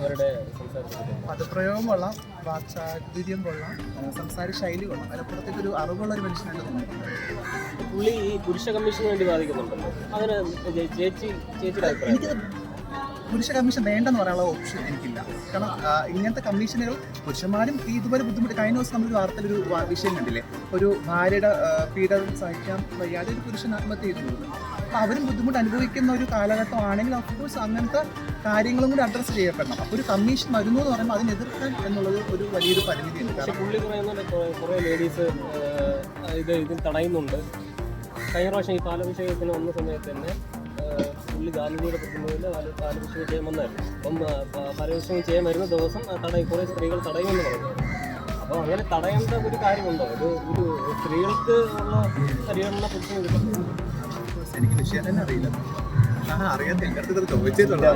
അവരുടെ പദപ്രയോഗം കൊള്ളാം വാക്ചാതുര്യം കൊള്ളാം സംസാര ശൈലി കൊള്ളാം. അതിനപ്പുറത്തേക്ക് ഒരു അറിവുള്ള ഒരു മനുഷ്യനായിട്ട് തോന്നുന്നു പുള്ളി ഈ പുരുഷ കമ്മീഷന് വേണ്ടി ബാധിക്കുന്നുണ്ടല്ലോ അതിന് ചേച്ചി ചേച്ചിയുടെ അഭിപ്രായം പുരുഷ കമ്മീഷൻ വേണ്ടെന്ന് പറയാനുള്ള ഓപ്ഷൻ എനിക്കില്ല. കാരണം ഇങ്ങനത്തെ കമ്മീഷനുകൾ പുരുഷന്മാരും ഈ ഇതുപോലെ ബുദ്ധിമുട്ട് കഴിഞ്ഞ ദിവസം നമ്മളൊരു വാർത്തയിലൊരു ഒരു വിഷയം കണ്ടില്ലേ? ഒരു ഭാര്യയുടെ പീഡനം സഹിക്കാൻ വയ്യാതെ ഒരു പുരുഷൻ ആത്മഹത്യ ചെയ്തിട്ടുണ്ട്. അപ്പോൾ അവരും ബുദ്ധിമുട്ട് അനുഭവിക്കുന്ന ഒരു കാലഘട്ടമാണെങ്കിൽ അഫ്കോഴ്സ് അങ്ങനത്തെ കാര്യങ്ങളും കൂടി അഡ്രസ്സ് ചെയ്യപ്പെടണം. അപ്പോൾ ഒരു കമ്മീഷൻ വരുന്നു എന്ന് പറയുമ്പോൾ അതിനെതിർക്കാൻ എന്നുള്ളത് ഒരു വലിയൊരു പരിമിതിയുണ്ട് പക്ഷെ കാരണം പുള്ളി പറയുന്നുണ്ട് കുറേ കുറെ ലേഡീസ് ഇത് ഇതിൽ തടയുന്നുണ്ട്. കഴിഞ്ഞ പ്രാവശ്യം ഈ പാലഭിഷേകത്തിന് വന്ന സമയത്ത് തന്നെ ഗാന്ധിജിയുടെ പ്രതിനിധിയിൽ പാലഭിഷേകം ചെയ്യാൻ വന്നായിരുന്നു. അപ്പം പാലഭിഷേകം ചെയ്യാൻ വരുന്ന ദിവസം തടയും കുറേ സ്ത്രീകൾ തടയുമെന്ന് പറഞ്ഞു. അപ്പോൾ അങ്ങനെ തടയേണ്ട ഒരു കാര്യമുണ്ടോ? ഇത് ഒരു സ്ത്രീകൾക്ക് ഉള്ള പരിഗണന പ്രശ്നം എനിക്ക് വിഷയം തന്നെ അറിയില്ല. അറിയാത്ത എന്റെ അടുത്ത് ചോദിച്ചിട്ടുണ്ടോ